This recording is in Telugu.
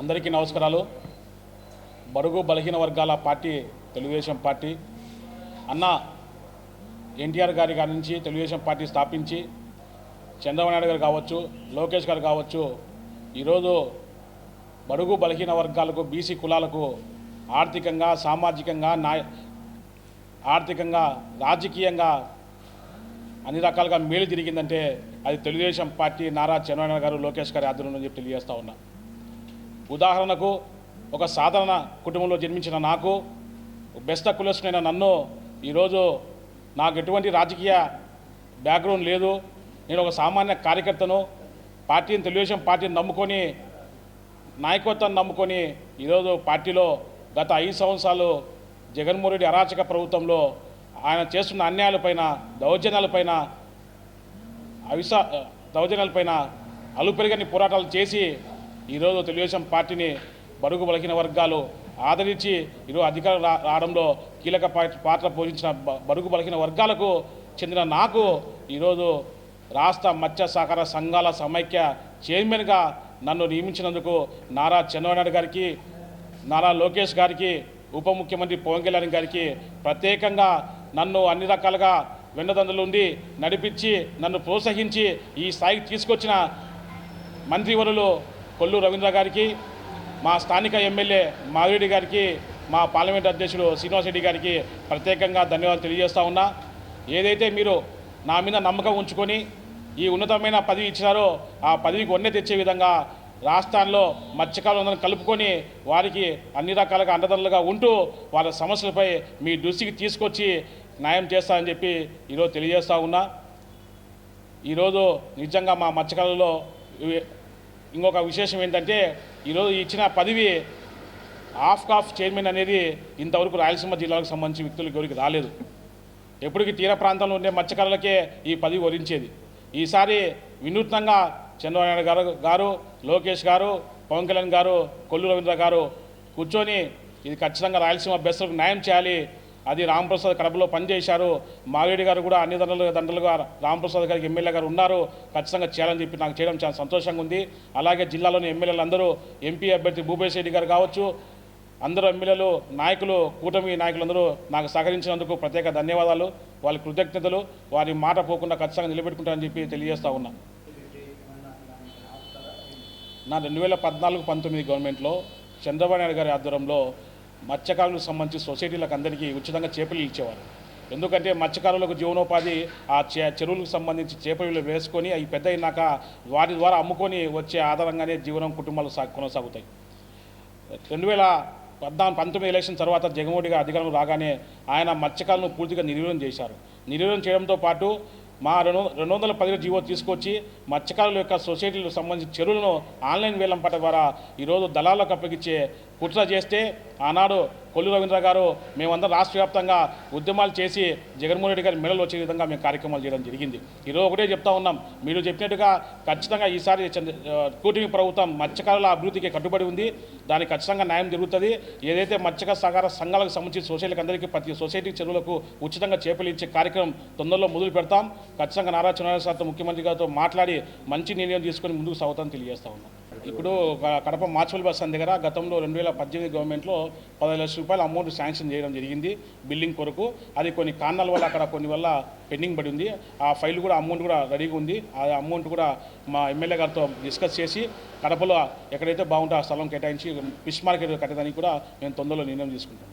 అందరికీ నమస్కారాలు. బరుగు బలహీన వర్గాల పార్టీ తెలుగుదేశం పార్టీ. అన్న ఎన్టీఆర్ గారి గారి నుంచి తెలుగుదేశం పార్టీ స్థాపించి చంద్రబాబు నాయుడు గారు కావచ్చు లోకేష్ గారు కావచ్చు ఈరోజు బడుగు బలహీన వర్గాలకు బీసీ కులాలకు ఆర్థికంగా సామాజికంగా నా ఆర్థికంగా రాజకీయంగా అన్ని రకాలుగా మేలు జరిగిందంటే అది తెలుగుదేశం పార్టీ నారా చంద్రబాబు గారు లోకేష్ గారి ఆధ్వర్యంలో చెప్పి తెలియజేస్తా ఉన్నా. ఉదాహరణకు ఒక సాధారణ కుటుంబంలో జన్మించిన నాకు బెస్ట్ కులస్తునైన నన్ను ఈరోజు నాకు ఎటువంటి రాజకీయ బ్యాక్గ్రౌండ్ లేదు. నేను ఒక సామాన్య కార్యకర్తను పార్టీని తెలుగుదేశం పార్టీని నమ్ముకొని నాయకత్వాన్ని నమ్ముకొని ఈరోజు పార్టీలో గత ఐదు సంవత్సరాలు జగన్మోహన్ రెడ్డి అరాచక ప్రభుత్వంలో ఆయన చేస్తున్న అన్యాయాలపైన దౌర్జన్యాలపైన అవిస దౌర్జన్యాలపైన అలుపెరగని పోరాటాలు చేసి ఈరోజు తెలుగుదేశం పార్టీని బడుగు బలహీన వర్గాలు ఆదరించి ఈరోజు అధికారం రావడంలో కీలక పా- పాత్ర పోషించిన బరుగు బడుగు బలహీన వర్గాలకు చెందిన నాకు ఈరోజు రాష్ట్ర మత్స్య సహకార సంఘాల సమైక్య చైర్మన్గా నన్ను నియమించినందుకు నారా చంద్రబాబు గారికి నారా లోకేష్ గారికి ఉప ముఖ్యమంత్రి పవన్ కళ్యాణ్ గారికి ప్రత్యేకంగా నన్ను అన్ని రకాలుగా వెన్నదండలు ఉండి నడిపించి నన్ను ప్రోత్సహించి ఈ స్థాయికి తీసుకొచ్చిన మంత్రివరులు కొల్లు రవీంద్ర గారికి మా స్థానిక ఎమ్మెల్యే మాధురెడ్డి గారికి మా పార్లమెంట్ అధ్యక్షుడు శ్రీనివాస్ రెడ్డి గారికి ప్రత్యేకంగా ధన్యవాదాలు తెలియజేస్తా ఉన్నా. ఏదైతే మీరు నా మీద నమ్మకం ఉంచుకొని ఈ ఉన్నతమైన పదవి ఇచ్చినారో ఆ పదవికి వన్నె తెచ్చే విధంగా రాష్ట్రాల్లో మత్స్యకారులందరూ కలుపుకొని వారికి అన్ని రకాలుగా అండదండలుగా ఉంటూ వాళ్ళ సమస్యలపై మీ దృష్టికి తీసుకొచ్చి న్యాయం చేస్తానని చెప్పి ఈరోజు తెలియజేస్తూ ఉన్నా. ఈరోజు నిజంగా మా మత్స్యకారులలో ఇంకొక విశేషం ఏంటంటే ఈరోజు ఇచ్చిన పదవి ఆఫ్ కాఫ్ చైర్మన్ అనేది ఇంతవరకు రాయలసీమ జిల్లాకు సంబంధించిన వ్యక్తులకు ఎవరికి రాలేదు. ఎప్పటికీ తీర ప్రాంతంలో ఉండే మత్స్యకారులకే ఈ పదవి వరించేది. ఈసారి వినూత్నంగా చంద్రబాబు గారు గారు లోకేష్ గారు పవన్ కళ్యాణ్ గారు కొల్లు రవీంద్ర గారు కూర్చొని ఇది ఖచ్చితంగా రాయలసీమ బెస్సులకు న్యాయం చేయాలి అది రామప్రసాద్ కడపలో పనిచేశారు. మావేడి గారు కూడా అన్ని దండలు దండలుగా రామప్రసాద్ గారికి ఎమ్మెల్యే గారు ఉన్నారు. ఖచ్చితంగా చేయాలని చెప్పి నాకు చేయడం చాలా సంతోషంగా ఉంది. అలాగే జిల్లాలోని ఎమ్మెల్యేలు అందరూ ఎంపీ అభ్యర్థి భూపేష్ రెడ్డి గారు కావచ్చు అందరూ ఎమ్మెల్యేలు నాయకులు కూటమి నాయకులందరూ నాకు సహకరించినందుకు ప్రత్యేక ధన్యవాదాలు. వాళ్ళ కృతజ్ఞతలు. వారి మాట పోకుండా ఖచ్చితంగా నిలబెట్టుకుంటారని చెప్పి తెలియజేస్తూ ఉన్నా. నా రెండు వేల పద్నాలుగు పంతొమ్మిది గవర్నమెంట్లో చంద్రబాబు నాయుడు గారి ఆధ్వర్యంలో మత్స్యకారులకు సంబంధించి సొసైటీలకు అందరికీ ఉచితంగా చేపలు ఇచ్చేవారు. ఎందుకంటే మత్స్యకారులకు జీవనోపాధి ఆ చే చెరువులకు సంబంధించి చేపలు వేసుకొని అవి పెద్ద అయినాక వాటి ద్వారా అమ్ముకొని వచ్చే ఆధారంగానే జీవనం కుటుంబాలు సా కొనసాగుతాయి. రెండు వేల పద్నాలుగు పంతొమ్మిది ఎలక్షన్ తర్వాత జగన్మోహన్ గారు అధికారంలో రాగానే ఆయన మత్స్యకారులను పూర్తిగా నిర్వీర్యం చేశారు. నిర్వీర్యం చేయడంతో పాటు మా రెండు రెండు వందల పదిహేను జీవో తీసుకొచ్చి మత్స్యకారుల యొక్క సొసైటీలకు సంబంధించిన చెరువులను ఆన్లైన్ వేలంపాట ద్వారా ఈరోజు దళాలకు అప్పగించే కుట్ర చేస్తే ఆనాడు కొల్లు రవీంద్ర గారు మేమందరం రాష్ట్ర వ్యాప్తంగా ఉద్యమాలు చేసి జగన్మోహన్ రెడ్డి గారి మెడలు వచ్చే విధంగా మేము కార్యక్రమాలు చేయడం జరిగింది. ఈరోజు ఒకటే చెప్తా ఉన్నాం. మీరు చెప్పినట్టుగా ఖచ్చితంగా ఈసారి కూటమి ప్రభుత్వం మత్స్యకారుల అభివృద్ధికి కట్టుబడి ఉంది. దానికి ఖచ్చితంగా న్యాయం జరుగుతుంది. ఏదైతే మత్స్యకార సహకార సంఘాలకు సంబంధించి సొసైటీలకు అందరికీ ప్రతి సొసైటీ చెరువులకు ఉచితంగా చేపలు ఇచ్చే కార్యక్రమం తొందరలో మొదలు పెడతాం. ఖచ్చితంగా నారా చంద్రబాబు ముఖ్యమంత్రి గారితో మాట్లాడి మంచి నిర్ణయం తీసుకొని ముందుకు సాగుతామని తెలియజేస్తా ఉన్నాం. ఇప్పుడు కడప మార్చువల్ బస్ అని దగ్గర గతంలో రెండు వేల పద్దెనిమిది గవర్నమెంట్లో పదహైదు లక్షల రూపాయల అమౌంట్ శాంక్షన్ చేయడం జరిగింది బిల్డింగ్ కొరకు. అది కొన్ని కారణాల వల్ల అక్కడ కొన్ని వల్ల పెండింగ్ పడి ఉంది. ఆ ఫైల్ కూడా అమౌంట్ కూడా రెడీగా ఉంది. ఆ అమౌంట్ కూడా మా ఎమ్మెల్యే గారితో డిస్కస్ చేసి కడపలో ఎక్కడైతే బాగుంటే ఆ స్థలం కేటాయించి ఫిష్ మార్కెట్ కట్టడానికి కూడా మేము తొందరలో నిర్ణయం తీసుకుంటాం.